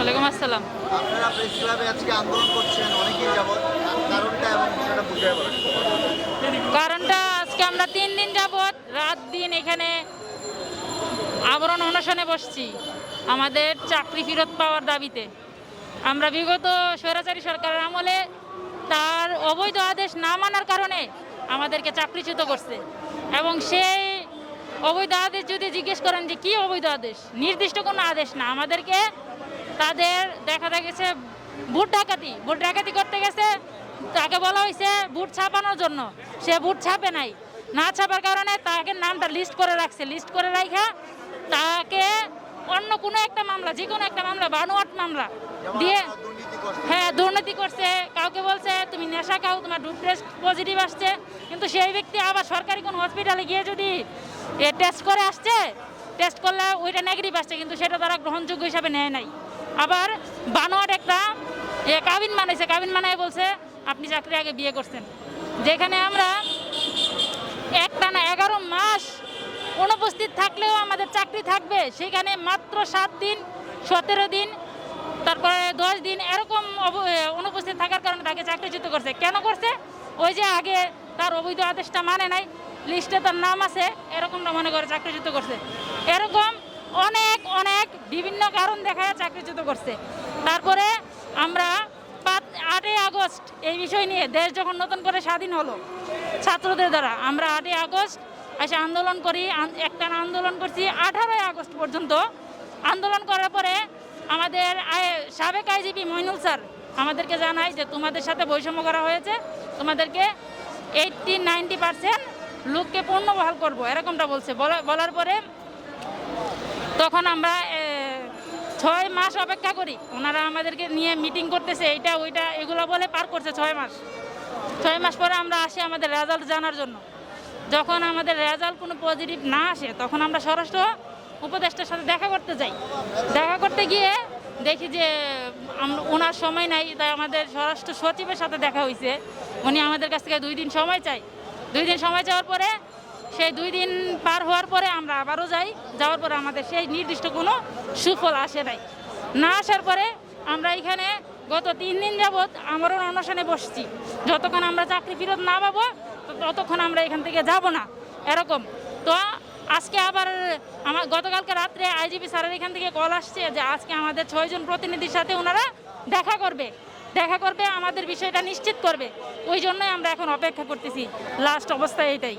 ওয়ালাইকুম আসসালাম। আপনারা প্রেস ক্লাবে আজকে আন্দোলন করছেন যাবত কারণটা এবং বিষয়টা পারেন কারণটা আজকে আমরা তিন দিন যাবৎ রাত দিন এখানে আবরণ অনশনে বসছি আমাদের চাকরি ফেরত পাওয়ার দাবিতে। আমরা বিগত স্বৈরাচারী সরকারের আমলে তার অবৈধ আদেশ না মানার কারণে আমাদেরকে চাকরিচ্যুত করছে। এবং সেই অবৈধ আদেশ যদি জিজ্ঞেস করেন যে কী অবৈধ আদেশ? নির্দিষ্ট কোনো আদেশ না। আমাদেরকে তাদের দেখা গেছে ভোট ডাকাতি ভোট ডাকাতি করতে গেছে, তাকে বলা হয়েছে বুট ছাপানোর জন্য। সে বুট ছাপে নাই। না ছাপার কারণে তাকে নামটা লিস্ট করে রাখছে। লিস্ট করে রাখা তাকে অন্য কোনো একটা মামলা, যে কোনো একটা মামলা, বানোয়াট মামলা দিয়ে হ্যাঁ দুর্নীতি করছে। কাউকে বলছে, তুমি নেশা খাও, তোমার ডুব টেস্ট পজিটিভ আসছে। কিন্তু সেই ব্যক্তি আবার সরকারি কোনো হসপিটালে গিয়ে যদি এ টেস্ট করে আসছে টেস্ট করলে ওইটা নেগেটিভ আসছে, কিন্তু সেটা তারা গ্রহণযোগ্য হিসাবে নেয় নাই। আবার বানোয়ার একটা, এ কাবিন মানাইছে কাবিন মানায় বলছে, আপনি চাকরি আগে বিয়ে করছেন। যেখানে আমরা একটা না এগারো মাস অনুপস্থিত থাকলেও আমাদের চাকরি থাকবে, সেখানে মাত্র সাত দিন, সতেরো দিন, তারপরে দশ দিন, এরকম অনুপস্থিত থাকার কারণে তাকে চাকরিচ্যুত করছে। কেন করছে? ওই যে আগে তার অবৈধ আদেশটা মানে নাই, লিস্টে তার নাম আছে, এরকমটা মনে করে চাকরিচ্যুত করছে। এরকম অনেক অনেক বিভিন্ন কারণ দেখায় চাকরিচ্যুত করছে। তারপরে আমরা পাঁচ, আটই আগস্ট এই বিষয় নিয়ে দেশ যখন নতুন করে স্বাধীন হলো ছাত্রদের দ্বারা, আমরা আটই আগস্ট এসে আন্দোলন করি একটানা আন্দোলন করছি, আঠারোই আগস্ট পর্যন্ত আন্দোলন করার পরে আমাদের সাবেক আইজিপি মইনুল স্যার আমাদেরকে জানায় যে তোমাদের সাথে বৈষম্য করা হয়েছে, তোমাদেরকে এইটটি নাইনটি পার্সেন্ট লোককে পূর্ণ বহাল করব, এরকমটা বলছে। বলা- বলার পরে তখন আমরা ছয় মাস অপেক্ষা করি। ওনারা আমাদেরকে নিয়ে মিটিং করতেছে, এইটা, ওইটা, এগুলো বলে পার করছে ছয় মাস। ছয় মাস পরে আমরা আসি আমাদের রেজাল্ট জানার জন্য। যখন আমাদের রেজাল্ট কোনো পজিটিভ না আসে, তখন আমরা স্বরাষ্ট্র উপদেষ্টার সাথে দেখা করতে যাই। দেখা করতে গিয়ে দেখি যে ওনার সময় নাই, তাই আমাদের স্বরাষ্ট্র সচিবের সাথে দেখা হয়েছে উনি আমাদের কাছ থেকে দুই দিন সময় চাই দুই দিন সময় চাওয়ার পরে সেই দুই দিন পার হওয়ার পরে আমরা আবারও যাই। যাওয়ার পরে আমাদের সেই নির্দিষ্ট কোনো সুফল আসে নাই। না আসার পরে আমরা এখানে গত তিন দিন যাবৎ আমারও অনশনে বসছি। যতক্ষণ আমরা চাকরি ফেরত না পাবো, ততক্ষণ আমরা এখান থেকে যাব না। এরকম। তো আজকে আবার আমার গতকালকে রাত্রে আইজিপি স্যারের এখান থেকে কল আসছে যে আজকে আমাদের ছয়জন প্রতিনিধির সাথে ওনারা দেখা করবে। দেখা করবে, আমাদের বিষয়টা নিশ্চিত করবে। ওই জন্যই আমরা এখন অপেক্ষা করতেছি। লাস্ট অবস্থা এইটাই।